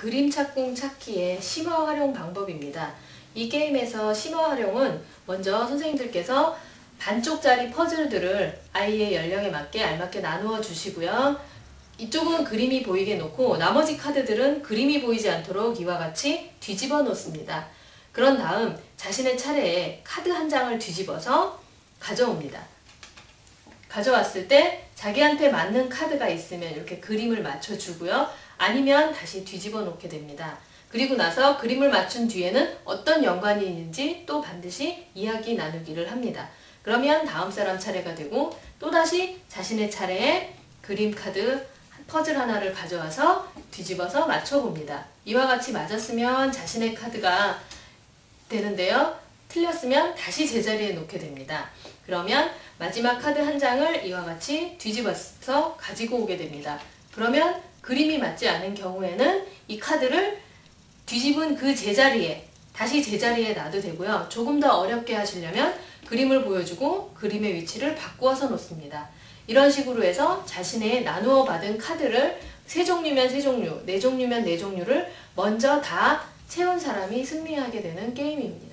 그림 착공 찾기의 심화 활용 방법입니다. 이 게임에서 심화 활용은 먼저 선생님들께서 반쪽짜리 퍼즐들을 아이의 연령에 맞게 알맞게 나누어 주시고요. 이쪽은 그림이 보이게 놓고 나머지 카드들은 그림이 보이지 않도록 이와 같이 뒤집어 놓습니다. 그런 다음 자신의 차례에 카드 한 장을 뒤집어서 가져옵니다. 가져왔을 때 자기한테 맞는 카드가 있으면 이렇게 그림을 맞춰주고요. 아니면 다시 뒤집어 놓게 됩니다. 그리고 나서 그림을 맞춘 뒤에는 어떤 연관이 있는지 또 반드시 이야기 나누기를 합니다. 그러면 다음 사람 차례가 되고 또다시 자신의 차례에 그림 카드 퍼즐 하나를 가져와서 뒤집어서 맞춰봅니다. 이와 같이 맞았으면 자신의 카드가 되는데요. 틀렸으면 다시 제자리에 놓게 됩니다. 그러면 마지막 카드 한 장을 이와 같이 뒤집어서 가지고 오게 됩니다. 그러면 그림이 맞지 않은 경우에는 이 카드를 뒤집은 그 제자리에 다시 제자리에 놔도 되고요. 조금 더 어렵게 하시려면 그림을 보여주고 그림의 위치를 바꾸어서 놓습니다. 이런 식으로 해서 자신의 나누어 받은 카드를 세 종류면 세 종류, 네 종류면 네 종류를 먼저 다 채운 사람이 승리하게 되는 게임입니다.